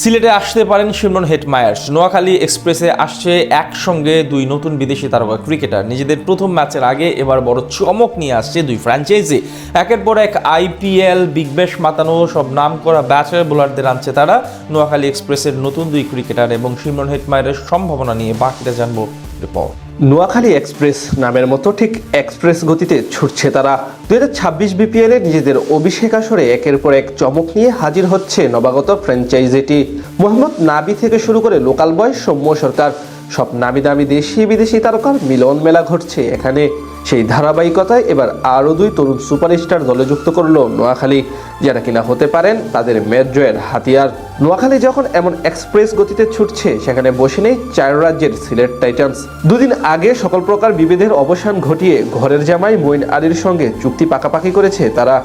সিলেটে আসতে পারেন সিমরন হেটমায়ার্স নোয়াখালী এক্সপ্রেসে আসছে একসঙ্গে দুই নতুন বিদেশি তারকা ক্রিকেটার। নিজেদের প্রথম ম্যাচের আগে এবার বড় চমক নিয়ে আসছে দুই ফ্র্যাঞ্চাইজি। একের পর এক আইপিএল, বিগ ব্যাশ মাতানো সব নাম করা ব্যাচের বোলারদের আনছে তারা। নোয়াখালী এক্সপ্রেসের নতুন দুই ক্রিকেটার এবং শিমরন হেটমায়ারের সম্ভাবনা নিয়ে বাকিটা জানব রিপোর্ট। নোয়াখালী এক্সপ্রেস নামের মতো ঠিক এক্সপ্রেস গতিতে ছুটছে তারা। দু হাজার ছাব্বিশ বিপিএলে নিজেদের অভিষেক আসরে একের পর এক চমক নিয়ে হাজির হচ্ছে নবাগত ফ্র্যাঞ্চাইজিটি। মোহাম্মদ নাবি থেকে শুরু করে লোকাল বয় সৌম্য সরকার, সব নামি দামি দেশি বিদেশি তারকার মিলন মেলা ঘটছে এখানে। সেই ধারাবাহিকতায় এবার আরও দুই তরুণ সুপারস্টার দলে যুক্ত করল নোয়াখালী। যারা কিনা হতে পারেন তাদের ম্যাচ জয়ের হাতিয়ার। নোয়াখালী যখন এমন এক্সপ্রেস গতিতে ছুটছে, সেখানে বসে নেই চার রাজ্যের সিলেট টাইটান্স। দুদিন আগে সকল প্রকার বিভেদের অবসান ঘটিয়ে ঘরের জামাই মঈন আলীর সঙ্গে চুক্তি পাকাপাকি করেছে তারা।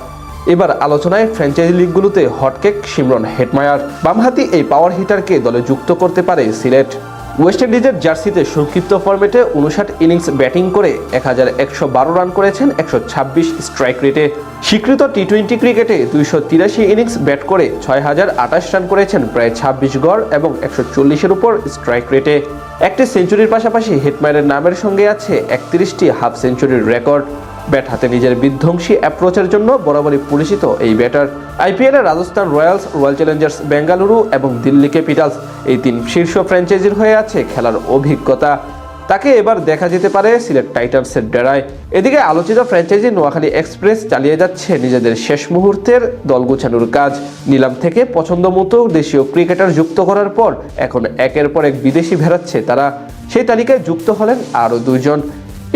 এবার আলোচনায় ফ্র্যাঞ্চাইজি লিগগুলোতে হটকেক সিমরন হেটমায়ার বামহাতি এই পাওয়ার হিটারকে দলে যুক্ত করতে পারে সিলেট। ওয়েস্ট ইন্ডিজের জার্সিতে সংক্ষিপ্ত ফরম্যাটে উনষাট ইনিংস ব্যাটিং করে এক হাজার একশো বারো রান করেছেন একশো ছাব্বিশ স্ট্রাইক রেটে। স্বীকৃত টি টোয়েন্টি ক্রিকেটে দুইশো তিরাশি ইনিংস ব্যাট করে ছয় হাজার আঠাশ রান করেছেন প্রায় ছাব্বিশ গড় এবং একশো চল্লিশের উপর স্ট্রাইক রেটে। একটি সেঞ্চুরির পাশাপাশি হিটম্যানের নামের সঙ্গে আছে একত্রিশটি হাফ সেঞ্চুরির রেকর্ড। ব্যাট হাতে নিজের বিধ্বংসী অ্যাপ্রোচের জন্য বরাবরই পরিচিত এই ব্যাটার। আইপিএলে Rajasthan Royals, Royal Challengers, Bengaluru এবং দিল্লি ক্যাপিটালস এই তিন শীর্ষ ফ্র্যাঞ্চাইজির হয়ে আছে খেলার অভিজ্ঞতা। তাকে এবার দেখা যেতে পারে সিলেট টাইটান্সের ডেরায়। এদিকে আলোচিত ফ্র্যাঞ্চাইজি নোয়াখালী এক্সপ্রেস চালিয়ে যাচ্ছে নিজেদের শেষ মুহূর্তের দল গোছানোর কাজ। নিলাম থেকে পছন্দ মতো দেশীয় ক্রিকেটার যুক্ত করার পর এখন একের পর এক বিদেশি ভেড়াচ্ছে তারা। সেই তালিকায় যুক্ত হলেন আরও দুইজন।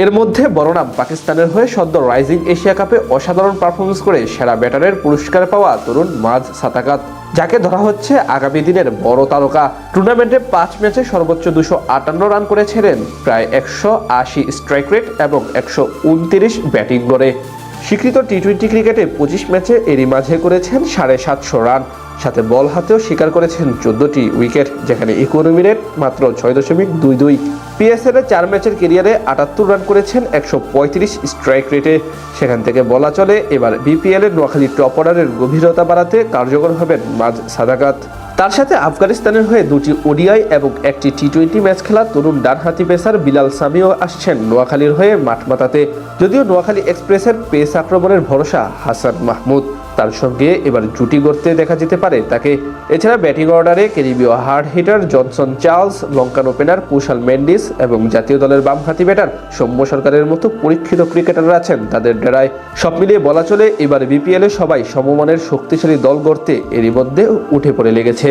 এর মধ্যে বরনাম পাকিস্তানের হয়ে সদ্য রাইজিং এশিয়া কাপে অসাধারণ পারফরমেন্স করে সেরা ব্যাটারের পুরস্কার পাওয়া তরুণ মাঝ সাতাকাত, যাকে ধরা হচ্ছে আগামী দিনের বড় তারকা। টুর্নামেন্টে পাঁচ ম্যাচে সর্বোচ্চ দুশো আটান্ন রান করেছিলেন, প্রায় একশো আশি স্ট্রাইক রেট এবং একশো উনতিরিশ ব্যাটিং গড়ে স্বীকৃত টি টোয়েন্টি ক্রিকেটে পঁচিশ ম্যাচে এরই মাঝে করেছেন সাড়ে সাতশো রান। সাথে বল হাতেও স্বীকার করেছেন চোদ্দটি উইকেট, যেখানে ইকোনমি রেট মাত্র ছয় দশমিক দুই দুই। পিএসএল চার ম্যাচের কেরিয়ারে আটাত্তর রান করেছেন একশো পঁয়ত্রিশ স্ট্রাইক রেটে। সেখান থেকে বলা চলে, এবার বিপিএল এর নোয়াখালী টপ অর্ডারের গভীরতা বাড়াতে কার্যকর হবেন মাঝ সাদাকাত। তার সাথে আফগানিস্তানের হয়ে দুটি ওডিআই এবং একটি টি টোয়েন্টি ম্যাচ খেলা তরুণ ডানহাতি পেসার বিলাল সামিও আসছেন নোয়াখালীর হয়ে মাঠ মাতাতে যদিও নোয়াখালী এক্সপ্রেসের পেস আক্রমণের ভরসা হাসান মাহমুদ। তার সঙ্গে এবার জুটি গড়তে দেখা যেতে পারে। তাকে এছাড়া ব্যাটিং অর্ডারে ক্যারিবীয় hard hitter Johnson Charles, Lankan opener Kusal Mendis এবং জাতীয় দলের বামহাতি ব্যাটার সৌম্য সরকারের মতো পরীক্ষিত ক্রিকেটাররা আছেন। তাদের ডেরায় সব মিলিয়ে বলা চলে, এবার বিপিএলে সবাই সমমানের শক্তিশালী দল গড়তে এরই মধ্যে উঠে পড়ে লেগেছে।